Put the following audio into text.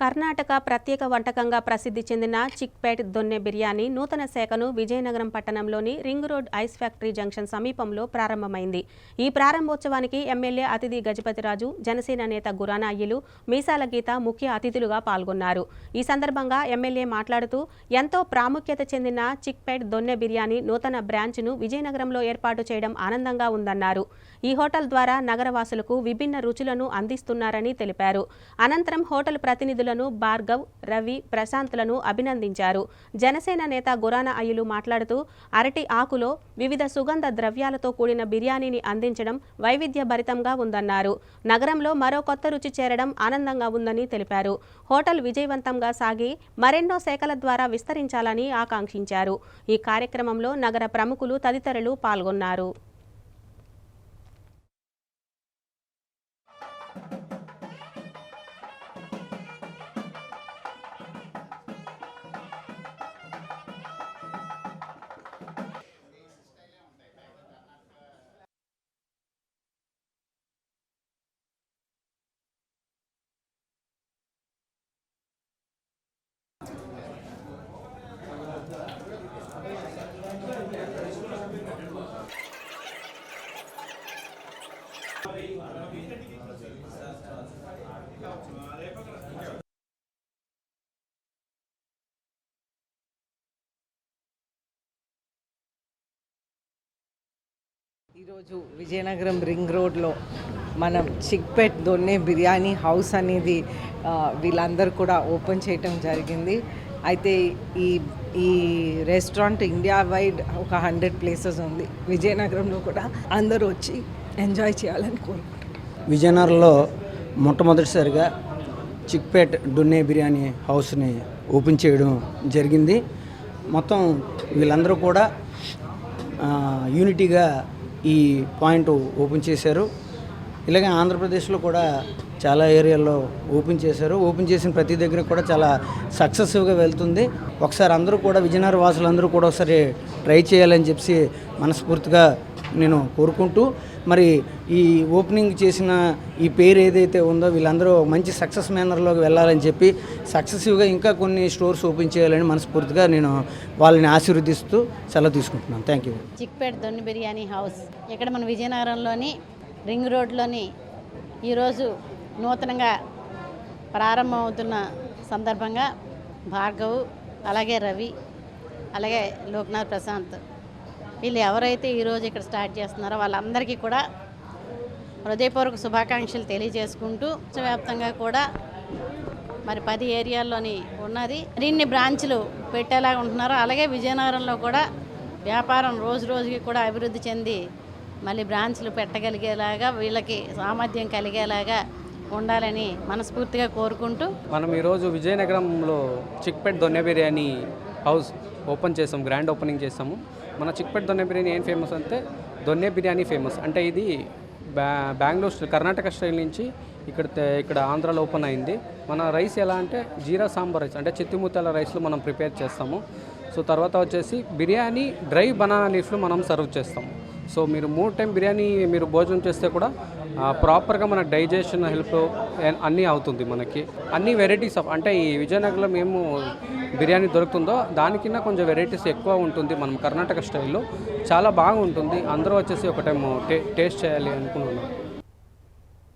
కర్ణాటక ప్రత్యేక వంటకంగా ప్రసిద్ధి చెందిన చిక్పేట్ దొన్నె బిర్యానీ నూతన శాఖను విజయనగరం పట్టణంలోని ring road ice factory junction సమీపంలో ప్రారంభమైంది. ఈ ప్రారంభోత్సవానికి ఎమ్మెల్యే అతిథి గజపతిరాజు జనసేన నేత గురానా అయ్యలు మీసాల గీత ముఖ్య అతిథులుగా పాల్గొన్నారు. ఈ సందర్భంగా ఎమ్మెల్యే మాట్లాడుతూ ఎంతో ప్రాముఖ్యత చెందిన చిక్పేట్ దొన్నె బిర్యానీ నూతన బ్రాంచ్ను విజయనగరంలో ఏర్పాటు చేయడం ఆనందంగా ఉందన్నారు. ఈ హోటల్ ద్వారా నగరవాసులకు విభిన్న రుచులను అందిస్తున్నారని తెలిపారు. అనంతరం హోటల్ ప్రతినిధులను భార్గవ్ రవి ప్రశాంత్లను అభినందించారు. జనసేన నేత గురాన అయ్యులు మాట్లాడుతూ అరటి ఆకులో వివిధ సుగంధ ద్రవ్యాలతో కూడిన బిర్యానీని అందించడం వైవిధ్యభరితంగా ఉందన్నారు. నగరంలో మరో కొత్త రుచి చేరడం ఆనందంగా ఉందని తెలిపారు. హోటల్ విజయవంతంగా సాగి మరెన్నో శాఖల ద్వారా విస్తరించాలని ఆకాంక్షించారు. ఈ కార్యక్రమంలో నగర ప్రముఖులు తదితరులు పాల్గొన్నారు. ఈరోజు విజయనగరం రింగ్ రోడ్లో మనం చిక్పేట్ దొన్నే బిర్యానీ హౌస్ అనేది వీళ్ళందరూ కూడా ఓపెన్ చేయటం జరిగింది. అయితే ఈ ఈ రెస్టారెంట్ ఇండియా వైడ్ ఒక హండ్రెడ్ ప్లేసెస్ ఉంది. విజయనగరంలో కూడా అందరూ వచ్చి ఎంజాయ్ చేయాలని కోరుకుంటున్నారు. విజయనగరంలో మొట్టమొదటిసారిగా చిక్పేట్ డున్నే బిర్యానీ హౌస్ని ఓపెన్ చేయడం జరిగింది. మొత్తం వీళ్ళందరూ కూడా యూనిటీగా ఈ పాయింట్ ఓపెన్ చేశారు. ఇలాగే ఆంధ్రప్రదేశ్లో కూడా చాలా ఏరియాల్లో ఓపెన్ చేశారు. ఓపెన్ చేసిన ప్రతి దగ్గర కూడా చాలా సక్సెస్ఫుల్గా వెళ్తుంది. ఒకసారి అందరూ కూడా విజయనగర వాసులందరూ కూడా ఒకసారి ట్రై చేయాలని చెప్పి మనస్ఫూర్తిగా నేను కోరుకుంటూ మరి ఈ ఓపెనింగ్ చేసిన ఈ పేరు ఏదైతే ఉందో వీళ్ళందరూ మంచి సక్సెస్ మేనర్లోకి వెళ్ళాలని చెప్పి సక్సెసివ్గా ఇంకా కొన్ని స్టోర్స్ ఓపెన్ చేయాలని మనస్ఫూర్తిగా నేను వాళ్ళని ఆశీర్వదిస్తూ సెలవు తీసుకుంటున్నాను. Thank you Chickpet Donne biryani house. ఇక్కడ మన విజయనగరంలోని రింగ్ రోడ్లోని ఈరోజు నూతనంగా ప్రారంభమవుతున్న సందర్భంగా భార్గవ్ అలాగే రవి అలాగే లోక్నాథ్ ప్రశాంత్ వీళ్ళు ఎవరైతే ఈరోజు ఇక్కడ స్టార్ట్ చేస్తున్నారో వాళ్ళందరికీ కూడా హృదయపూర్వక శుభాకాంక్షలు తెలియజేసుకుంటూ వ్యాప్తంగా కూడా మరి పది ఏరియాల్లోని ఉన్నది. మరిన్ని బ్రాంచ్లు పెట్టేలాగా ఉంటున్నారు. అలాగే విజయనగరంలో కూడా వ్యాపారం రోజు రోజుకి కూడా అభివృద్ధి చెంది మళ్ళీ బ్రాంచ్లు పెట్టగలిగేలాగా వీళ్ళకి సామర్థ్యం కలిగేలాగా ఉండాలని మనస్ఫూర్తిగా కోరుకుంటూ మనం ఈరోజు విజయనగరంలో చిక్పెట్ దొన్నె బిర్యానీ హౌస్ ఓపెన్ చేసాం గ్రాండ్ ఓపెనింగ్ చేసాము మన చిక్పెట్ దొన్నె బిర్యానీ ఏం ఫేమస్ అంటే దొన్నె బిర్యానీ ఫేమస్ అంటే ఇది బ్యా బెంగళూరు కర్ణాటక స్టైల్ నుంచి ఇక్కడ ఇక్కడ ఆంధ్రాలో ఓపెన్ అయింది. మన రైస్ ఎలా అంటే జీరా సాంబార్ రైస్ అంటే చిత్తిమూతల రైస్లో మనం ప్రిపేర్ చేస్తాము. సో తర్వాత వచ్చేసి బిర్యానీ డ్రై బనానా లీఫ్లు మనం సర్వ్ చేస్తాము. సో మీరు మూడు టైం బిర్యానీ మీరు భోజనం చేస్తే కూడా ప్రాపర్గా మన డైజెషన్ హెల్ప్ అన్నీ అవుతుంది మనకి. అన్ని వెరైటీస్ ఆఫ్ అంటే ఈ విజయనగరంలో మేము బిర్యానీ దొరుకుతుందో దానికన్నా కొంచెం వెరైటీస్ ఎక్కువ ఉంటుంది మనం కర్ణాటక స్టైల్లో చాలా బాగుంటుంది. అందరూ వచ్చేసి ఒక టైం టే టేస్ట్ చేయాలి అనుకుంటున్నాం.